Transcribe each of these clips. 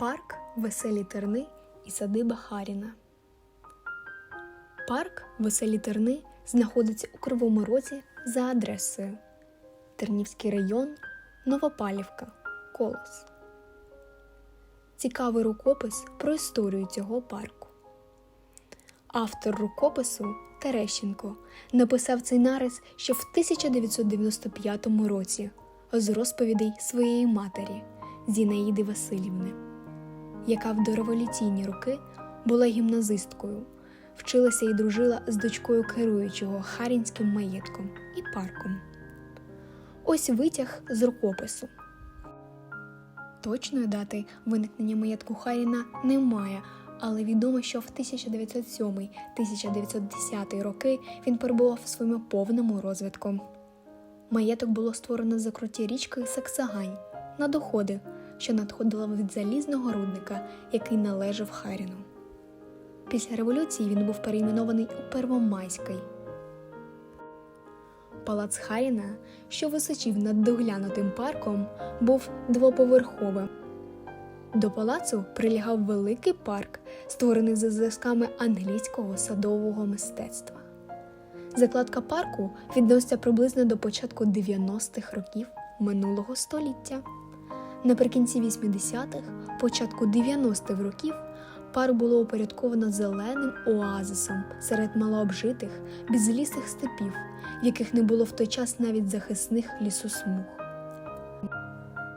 Парк Веселі Терни і садиба Харіна. Парк Веселі Терни знаходиться у Кривому Розі за адресою Тернівський район, Новопалівка, Колос. Цікавий рукопис про історію цього парку. Автор рукопису Терещенко написав цей нарис ще в 1995 році з розповідей своєї матері Зінаїди Васильівни, яка в дореволюційні роки була гімназисткою, вчилася і дружила з дочкою керуючого Харінським маєтком і парком. Ось витяг з рукопису. Точної дати виникнення маєтку Харіна немає, але відомо, що в 1907-1910 роки він перебував в своєму повному розвитку. Маєток було створено за круті річкою Саксагань на доходи, що надходило від залізного рудника, який належав Харіну. Після революції він був перейменований у Первомайський. Палац Харіна, що височив над доглянутим парком, був двоповерховим. До палацу прилягав великий парк, створений за зразками англійського садового мистецтва. Закладка парку відноситься приблизно до початку 90-х років минулого століття. Наприкінці 80-х, початку 90-х років парк було упорядковано зеленим оазисом серед малообжитих, безлісих степів, в яких не було в той час навіть захисних лісосмуг.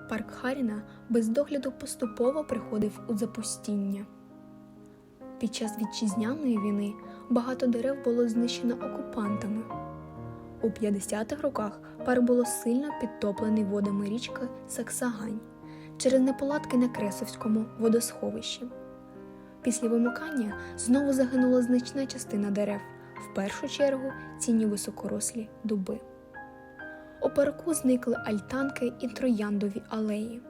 Парк Харіна без догляду поступово приходив у запустіння. Під час вітчизняної війни багато дерев було знищено окупантами. У 50-х роках парк було сильно підтоплений водами річки Саксагань через неполадки на Кресовському водосховищі. Після вимикання знову загинула значна частина дерев, в першу чергу цінні високорослі дуби. У парку зникли альтанки і трояндові алеї.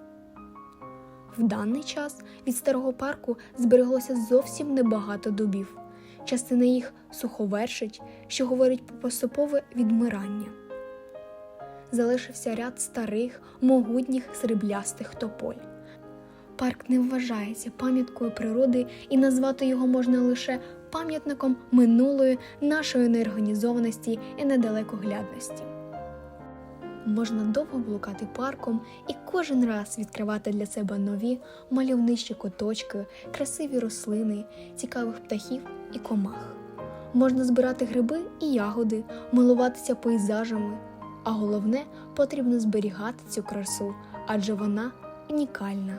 В даний час від старого парку збереглося зовсім небагато дубів. Частина їх суховершить, що говорить про поступове відмирання. Залишився ряд старих, могутніх сріблястих тополь. Парк не вважається пам'яткою природи, і назвати його можна лише пам'ятником минулої нашої неорганізованості і недалекоглядності. Можна довго блукати парком і кожен раз відкривати для себе нові мальовничі куточки, красиві рослини, цікавих птахів і комах. Можна збирати гриби і ягоди, милуватися пейзажами, а головне потрібно зберігати цю красу, адже вона унікальна.